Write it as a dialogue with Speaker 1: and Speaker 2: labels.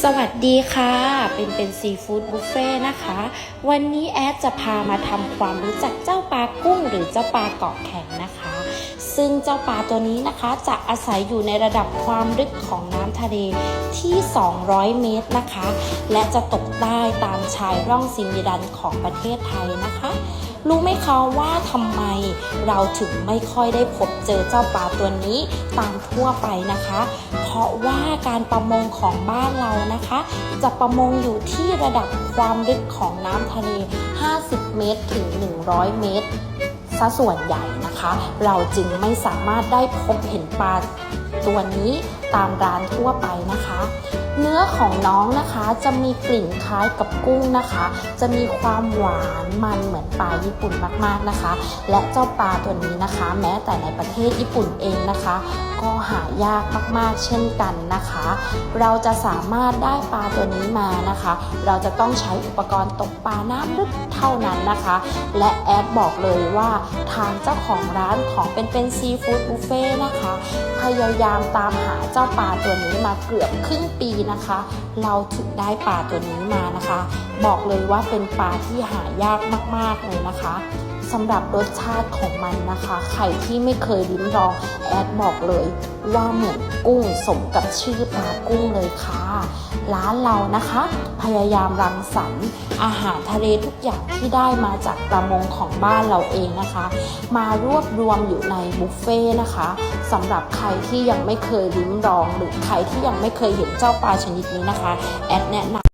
Speaker 1: สวัสดีค่ะ เป็นเป็นซีฟู้ดบุฟเฟ่นะคะ วันนี้แอดจะพามาทำความรู้จักเจ้าปลากุ้ง หรือเจ้าปลาเกาะแข็งนะคะ ซึ่งเจ้าปลาตัวนี้นะคะ จะอาศัยอยู่ในระดับความลึกของน้ำทะเลที่ 200 เมตรนะคะ และจะตกได้ตามชายร่องซิมิดันของประเทศไทยนะคะ รู้ไหมคะว่าทำไมเราถึงไม่ค่อยได้พบเจอเจ้าปลาตัวนี้ตามทั่วไปนะคะ เพราะว่าการประมงของบ้านเรานะคะ จะประมงอยู่ที่ระดับความลึกของน้ำทะเล 50 เมตรถึง 100 เมตรซะส่วนใหญ่นะคะ เราจึงไม่สามารถได้พบเห็นปลาตัวนี้ตามร้านทั่วไปนะคะ นื้อของน้องนะคะจะมีกลิ่นคล้ายกับกุ้งนะคะ จะมีความหวานมันเหมือนปลาญี่ปุ่นมากๆนะคะ และเจ้าปลาตัวนี้นะคะ แม้แต่ในประเทศญี่ปุ่นเองนะคะ ก็หายากมากๆเช่นกันนะคะ เราจะสามารถได้ปลาตัวนี้มานะคะ เราจะต้องใช้อุปกรณ์ตกปลาน้ำลึกเท่านั้นนะคะ และแอดบอกเลยว่าทางเจ้าของร้านของเป็นเป็นซีฟู้ดบุฟเฟ่นะคะพยายามตามหาเจ้าปลาตัวนี้มาเกือบครึ่งปีนะคะเราถึงได้ปลาตัวนี้มานะคะ บอกเลยว่าเป็นปลาที่หายากมากๆเลยนะคะสำหรับรสชาติของมันนะคะ ใครที่ไม่เคยลิ้มลองแอดบอกเลย ว่าเหมือนกุ้งสมกับชื่อปลากุ้งเลยค่ะ ร้านเรานะคะ พยายามรังสรรค์อาหารทะเลทุกอย่างที่ได้มาจากประมงของบ้านเราเองนะคะ มารวบรวมอยู่ในบุฟเฟ่นะคะสำหรับใครที่ยังไม่เคยลิ้มลอง หรือใครที่ยังไม่เคยเห็นเจ้าปลาชนิดนี้นะคะ แอดแนะนำ